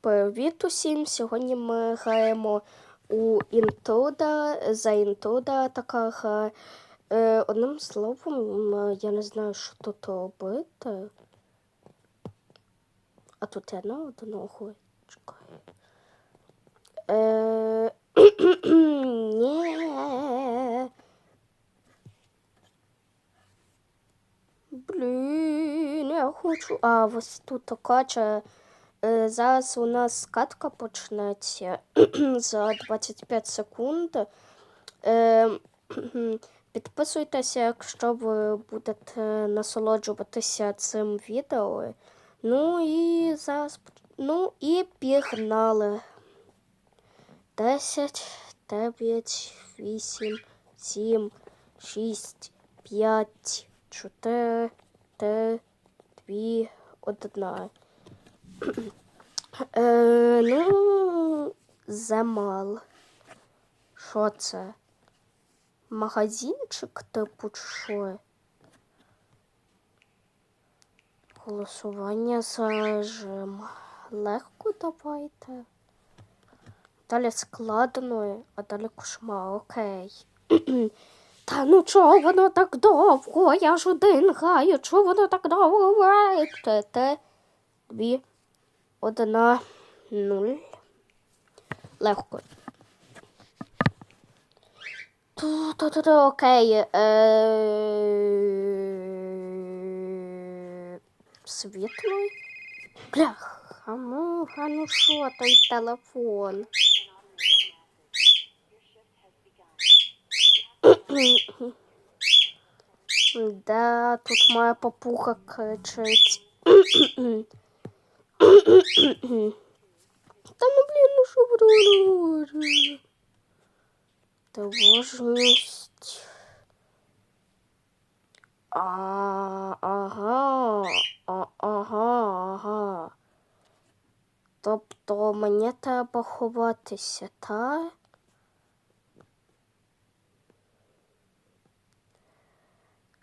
Привіт усім! Сьогодні ми граємо у Інтруда, за Інтруда така гра. Е, одним словом, я не знаю, що тут робити. А тут я на одного чекаю. Е. Блін, я хочу. А, ось тут кача. Е, Зараз у нас катка почнеться за 25 секунд. Е, Підписуйтеся, якщо ви будете насолоджуватися цим відео. Ну і зараз. Ну і пігнали. 10, 9, 8, 7, 6, 5, 4, 3, 2, 1. Е, ну, замал. Що це? Магазинчик типу чи що? Голосування за. Легко давайте. Далі складно, а далі кошмар, окей. Та ну чого воно так довго? Я ж один граю, чого воно так довго? Те, дві, одна, нуль. Легко. Ту-ту-ту-ту, окей. Е... Світло? Блях, а ну, ну що той телефон? Да, тут моя папуха кричить. Та ну блін, ну що робите? Тривожність. А, ага, ага, ага. Тобто мені треба ховатися, та?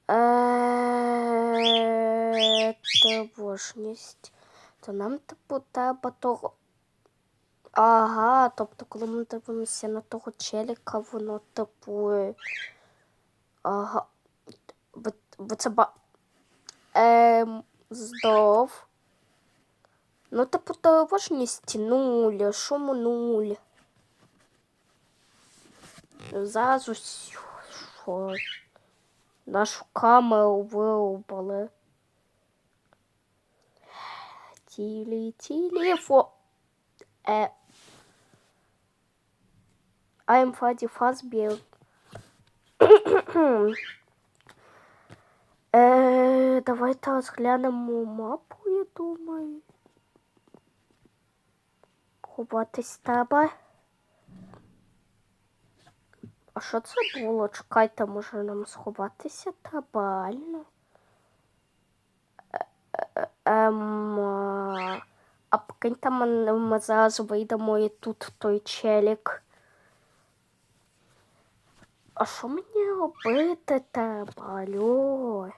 Е. То нам типу треба того. Ага, тобто, коли ми дивимося на того челіка, воно типу. Ага. Ви, ви це ба. Ем, здоров. Ну, типу, тривожність нуль, шуму нуль. Зараз усю, нашу камеру вирубали. Тілі, телефон. Е. I'm Fadi Fazbear. е, давайте розглянемо мапу, я думаю. Ховатись треба. А що це було? Чекайте, може нам сховатися треба, реально? Ем... а, покиньте мене, ми зараз вийдемо і тут той челік. А що мені робити треба? Алло?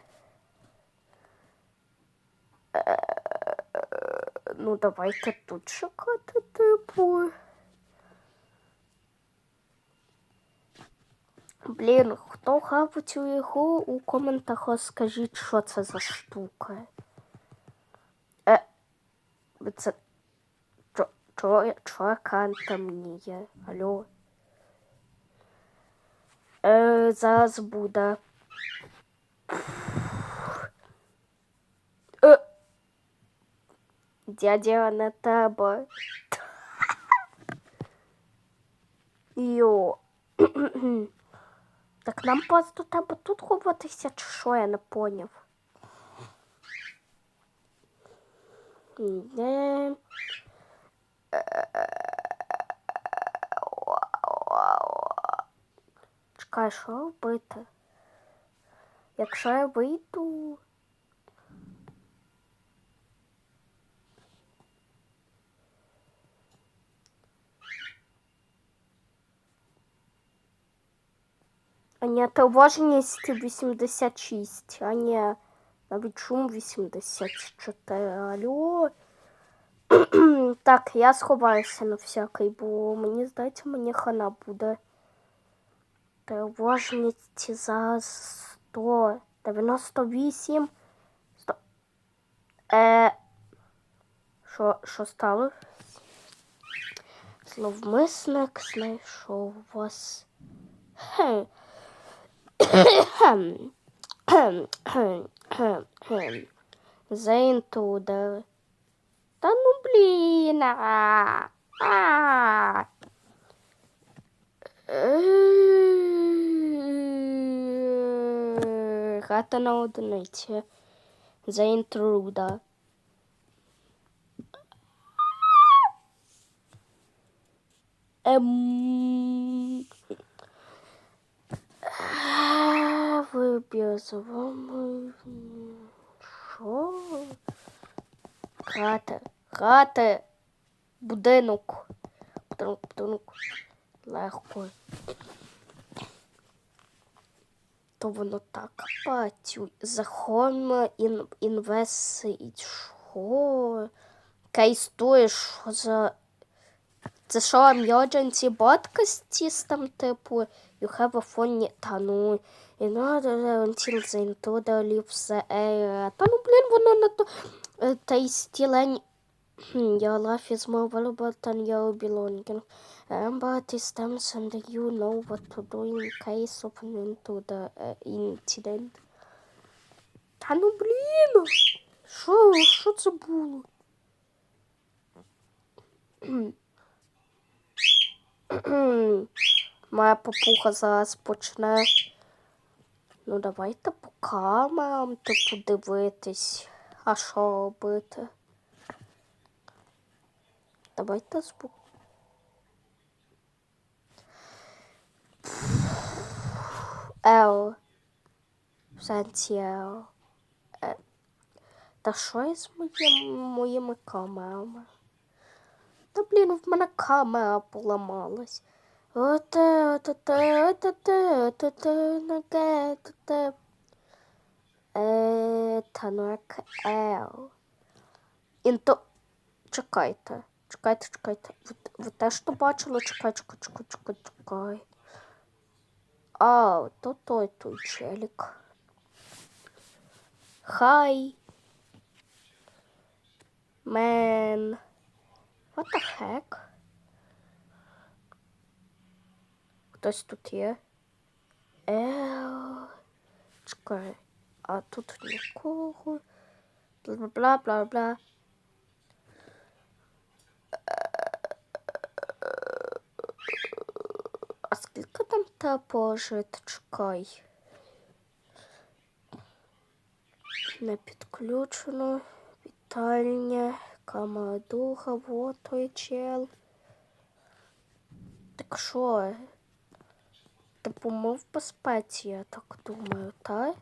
Е, Ну, давайте тут чекати, типу. Блін, хто грав у цю ігру, у коментах розкажіть, що це за штука. Це... Чо, чо, чо екран темніє? Алло? Е, зараз буде. Е, дядя на тебе. Йо. Так нам просто треба тут ховатися, чи що я не поняв. Не. Чекай, що робити? Якщо я вийду. А ні, тривожність 86, а ні, навіть шум 84. Алло. Так, я сховаюся на всякий, бо мені здається, мені хана буде. Тривожність за 198. 100. Е. Що, що стало? Зловмисник знайшов вас. Хм. Хм. Хм. Хм. Хм. Хм. Заінтудер. Та ну блін. А. А. Е, Гата на одиниці. За інтруда. Ем... Е, Вибір за вами. Що? Хата. Хата. Будинок. Будинок, будинок. Легко. То воно так працює. За Home ін, інвестицій. Що? Кейстує, що за... Це що, emergency broadcast там, типу, you have a phone, та ну, in order until the intruder leaves the area. Та ну, блін, воно на то, е, та й стілень, Hmm, your life is more valuable than your belongings. Remember these terms and you know what to do in case of an intruder uh, incident. Та ну, блін, що, що це було? Моя папуха зараз почне. Ну, давайте по камерам типу дивитись. А що робити? Давайте звук. Ел. В сенсі Ел. Е. Та що із моїм, моїми камерами? Та блін, в мене камера поламалась. Оте. Е, та ну Ел. Інто... Чекайте, чекайте, чекайте. Ви, ви теж то бачили? Чекай, чекай, чекай, чекай, чекай. А, то той той челік. Хай. Мен. What the heck? Хтось тут є? Ел. Чекай. А тут нікого. Бла бла бла. А скільки там та пожити? Чекай. Не підключено. Вітальня. Камера духа, вот той чел. Так що? Типу ми в безпеці, я так думаю, так?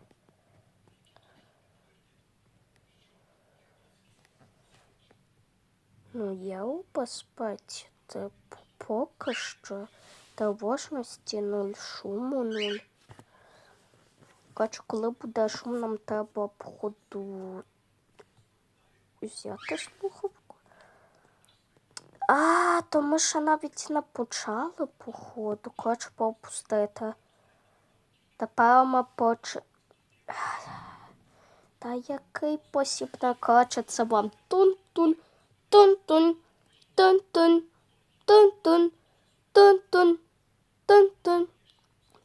Ну, я у безпеці, типу, поки що. Тривожності нуль, шуму нуль. Качу, коли буде шум, нам треба походу взяти слухавку. А, то ми ще навіть не почали, походу. Хочу попустити. Тепер ми поч... Та який посіб накачаться вам? Тун-тун, тун-тун, тун-тун, тун-тун, тун-тун, тун-тун,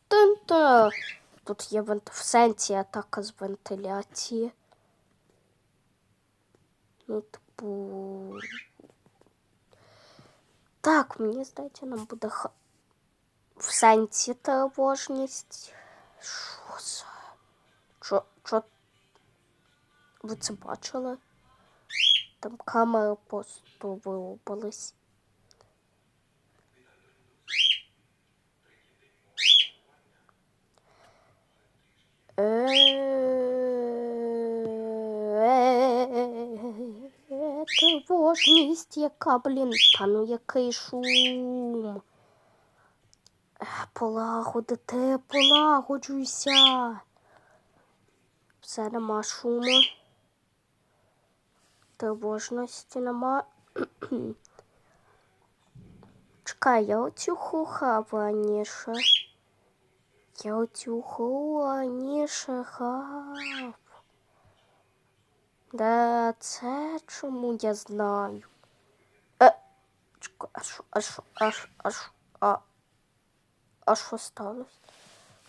тун-тун. Тут є вент... в сенсі атака з вентиляції. Ну, типу. Так, мені здається, нам буде ха... в сенсі тривожність. Що це? Чо, чо... Ви це бачили? Там камери просто вирубались. Е, Тривожність, яка, блін, та ну який шум. Е, Полагодити, полагоджуйся. Все нема шуму. Тривожності нема. Чекай, я оцю раніше. Я оцю раніше хав. Да, це чому я знаю? Е, чекай, а що, а що, а що, а що, а, а що сталося?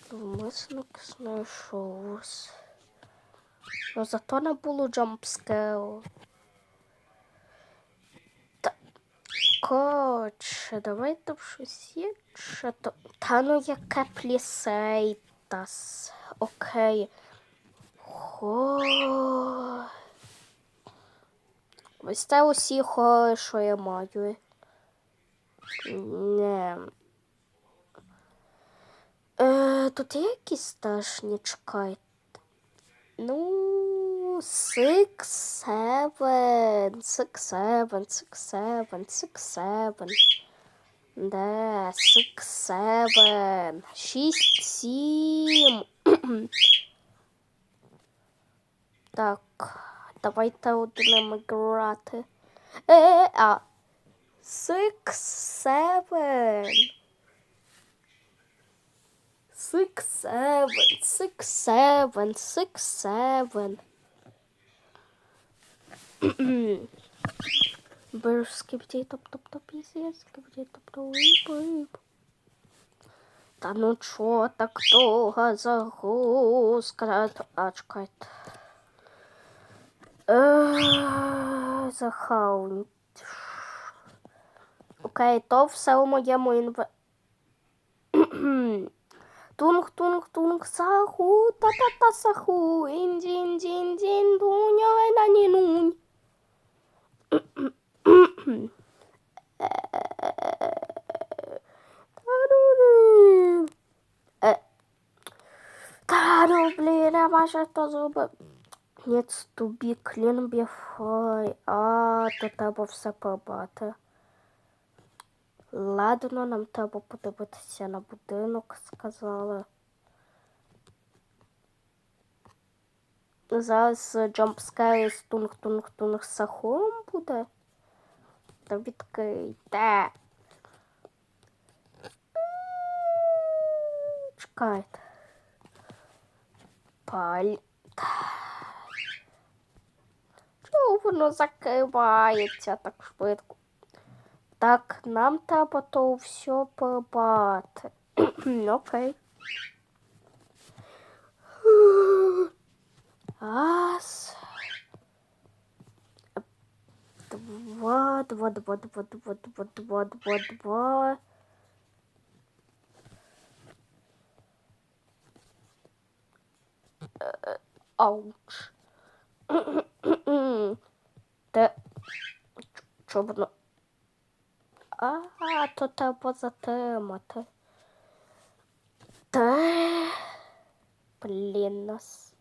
Зловмисник знайшовся. Ну, зато не було джампскеру. Та, давайте в щось інше. То... Та ну яке плісейтас. Окей. Хо... Ось це усі хори, що я маю. Не. Е, тут є якісь страшні, чекайте. Ну, six, seven, six, seven, six, seven, six, seven. Да, six, seven, шість, сім. Так, давайте одним грати. Е, а. Six, seven. Six, seven, six, seven, six, seven. Береш скипті топ топ топ єсі, скипті топ топ вип Та ну чо так довго загрузка? А, чекайте. Е, Захаунт. Окей, то все у моєму інве... Тунг, тунг, тунг, саху, та-та-та саху, ін-дін, дін, дін, дуня, на ні нунь. Та ну, блін, я майже то зробив. Ніц тобі клін біфой, а то треба все побати. Ладно, нам треба подивитися на будинок, сказали. Зараз джампскай з тунг-тунг-тунг сахом буде. Та відкрийте. Чекайте. Паль. Чого воно закривається так швидко? Так, нам треба то все побати. Окей. Раз. Два, два, два, два, два, два, два, два, два. Е, Ауч. Чо воно? А, то треба затримати. Та. Блін нас.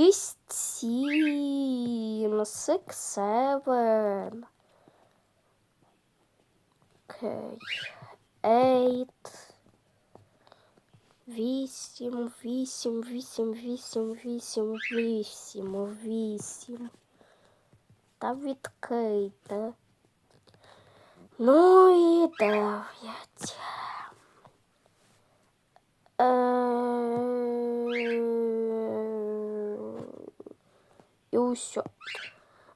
6, 7, 6, 7. Okay. 8, 8, 8, 8, 8, 8, 8, 8. Та відкрийте. Ну і 9. Е... І усе.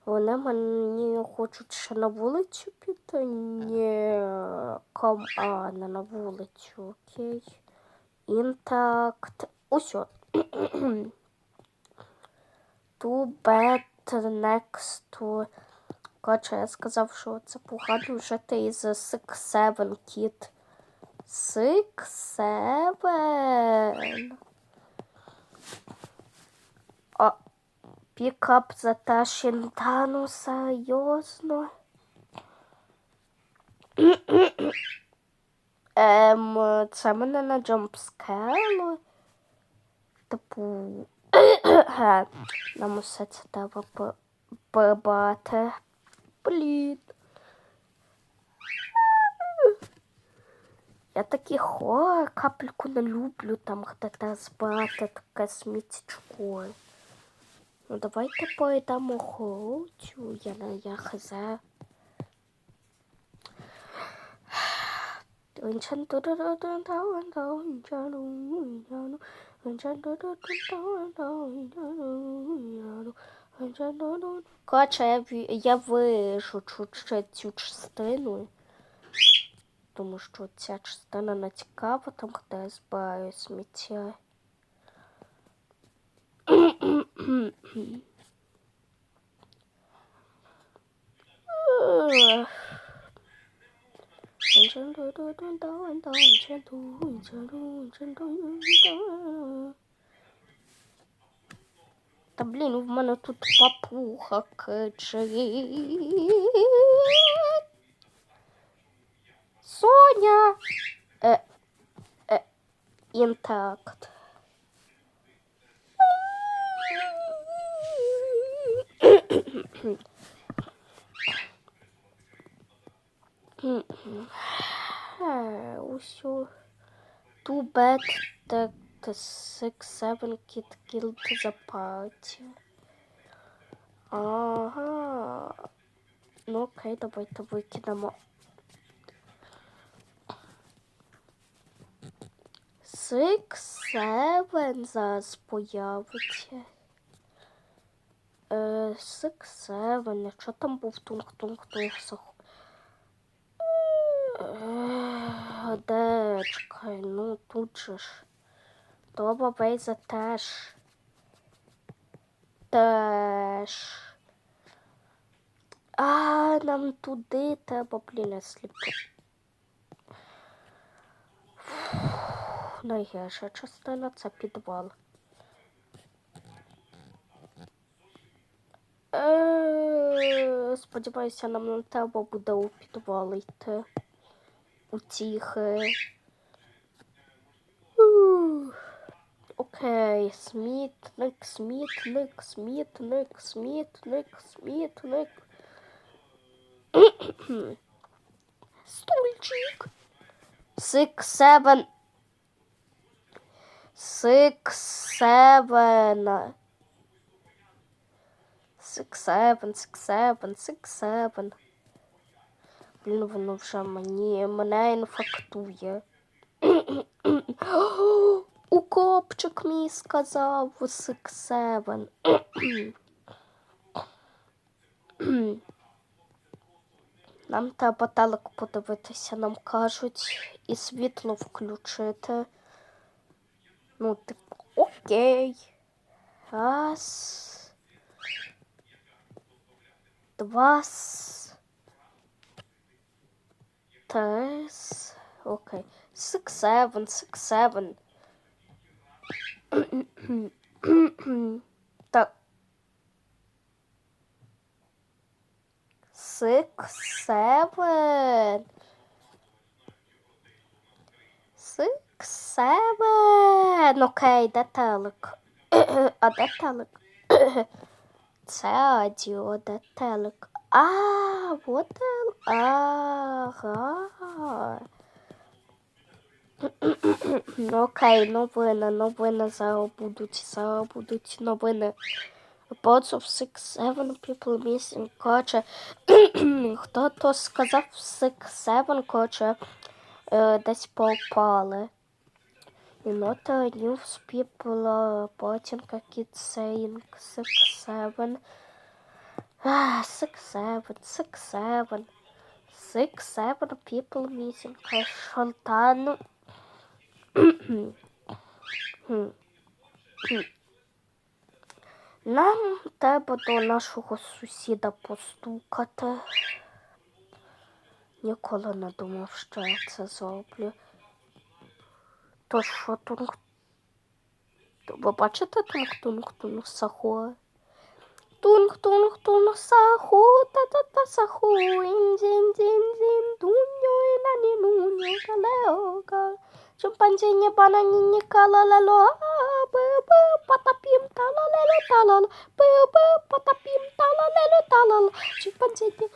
Вони мені хочуть ще на вулицю піти. Ні, ком, а, не на вулицю, окей. Інтакт. Усе. Too bad next to. Коротше, я сказав, що це погано жити із Six Seven Kid. Six Seven. Пікап за. Та ну серйозно. Ем, це мене на джампскело. Типу. Нам усе це треба по- Блін. Я такі хорор капельку не люблю там де збирати таке сміттячко. Ну давайте поїдемо хорочу, я не я хз. Коротше, я, я вишу чуть цю частину. Тому що ця частина не цікава, там де я збираю сміття. Ех. Та блін, в мене тут папуха кричить. Соня. Е, е, інтакт. Е, Усю. Too bad that six seven kid killed the party. Ага. Ну окей, давайте викинемо. Six seven зараз появиться. Е, six seven. Що там був тунг-тунг-тунг? Е, Де чекай, ну тут же ж. Доба Вейза теж. Теж. А, нам туди треба, блін, я сліпо. Найгірша частина це підвал. Е, Сподіваюся, нам не треба буде у підвал йти. Утіхи. Ух. Окей, смітник, смітник, смітник, смітник, смітник. Стульчик. Six, seven. Six, seven. Six, seven, six, seven, six, seven. Блін, воно вже мені мене інфектує. Укопчик мій сказав seven. Нам треба телек подивитися, нам кажуть, і світло включити. Ну, типу, окей. Раз. Два. Три. Окей. Six, seven. Так. Six, seven. Six, seven. Окей, де телек? А де телек? Це радіо, де телек? А, вот телек. Ага. Окей, новини, новини зараз будуть, зараз будуть новини. Reports of six, seven people missing. Коротше, хто то сказав six, seven, коротше, е, десь попали. Not a news people reporting kid saying six, seven. Ah, six, seven, six, seven. Six, seven people missing. Шантану. Нам треба до нашого сусіда постукати. Ніколи не думав, що я це зроблю. То що тунг? Ви бачите тунг-тунг-тунг сахо? тунг тунг тунг саху та та та саху ін зін зін зін дуньо і на ні нуньо калеока чимпанзіні бананіні калалело би би потапім талалело талал би би потапім талалело талал чимпанзіні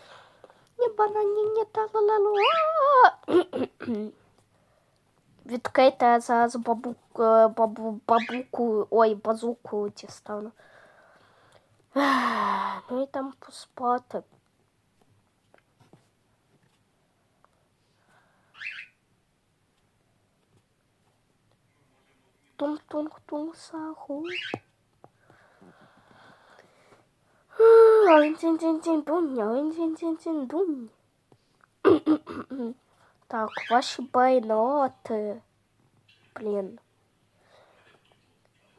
ні бананіні талалело Відкрийте я зараз бабу, бабу, бабуку, ой, базуку дістану. Ну і там поспати. Тунг-тунг-тунг саху. Дунь-дунь-дунь-дунь. Так, ваші байноти. Блін.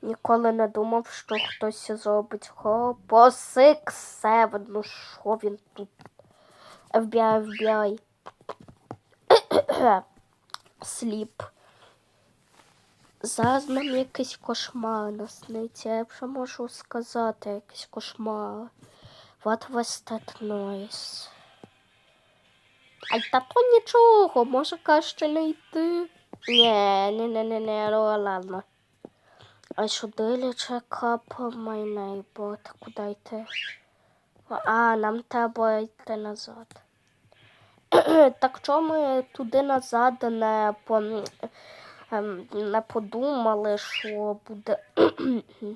Ніколи не думав, що хтось зробить хопосик севен. Ну що він тут? FBI, FBI. Сліп. Зараз нам якийсь кошмар насниться. Я вже можу сказати якийсь кошмар. What was that noise? Ай, та то нічого, може краще не йти. Ні, ні, ні, ні, ні, ну ладно. А сюди ліче капа my neighbor. Та куди йти? А, нам треба йти назад. так чому ми туди назад не, по, ем, не подумали, що буде.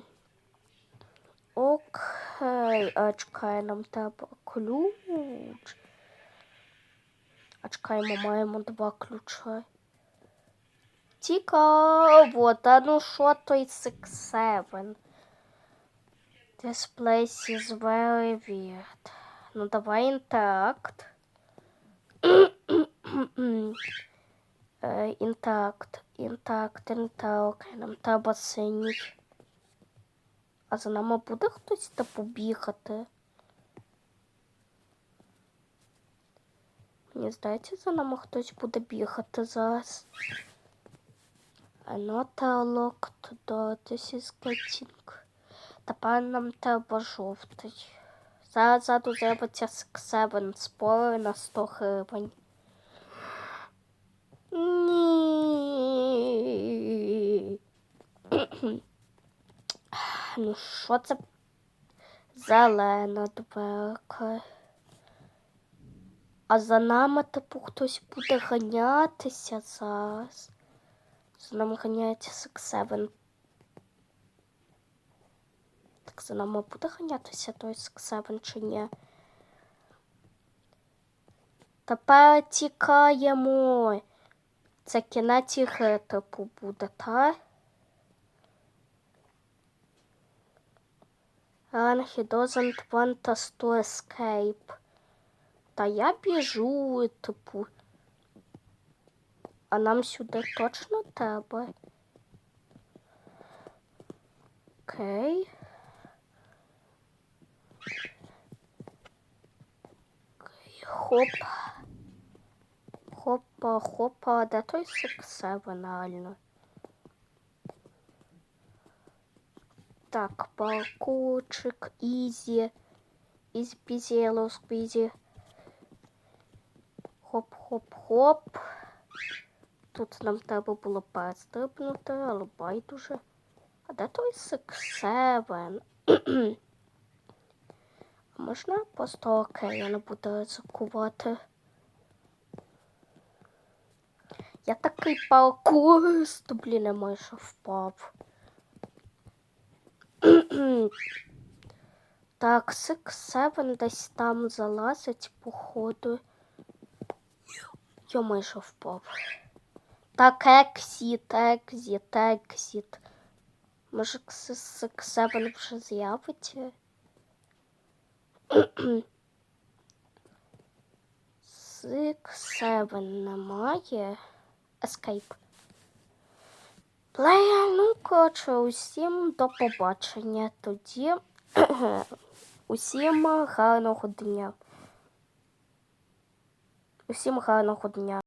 Окей, а чекай, нам треба ключ. А чекай, маємо два ключа. Цікаво, та ну що той Six Seven? This place is very weird. Ну давай інтеракт. Інтеракт, інтеракт, інтеракт. Нам треба синій. А за нами буде хтось та побігати? Мені здається, за нами хтось буде бігати зараз. Not locked door. This is getting. Тепер нам треба жовтий. Зараз ззаду з'явиться спори на 100 гривень. Ні. Ну що це? Зелена дверка. А за нами, типу, хтось буде ганятися зараз. За нами ганяється Seven. Так за нами буде ганятися той Seven чи ні? Тепер тікаємо. Це кінець ігри, типу, буде, так? Run, he doesn't want us to escape. Та я біжу, типу. А нам сюди точно треба. Окей. Окей, хоп. Хопа, хопа, де той Six реально? Так, ізі. Ізі пізі, yellow squeezy. Хоп-хоп-хоп. Тут нам треба було перестрибнути, але байдуже. А де той Seven? Можна просто окей, я не буду ризикувати. Я такий паркурист, блін, я майже впав. так, Six Seven десь там залазить, походу. Я майже впав. Так, ексіт, екзіт, екзіт. Може, Six Seven вже з'явиться? Six Seven немає. Escape. Ну, коротше, усім до побачення тоді. усім гарного дня. Усім гарного дня.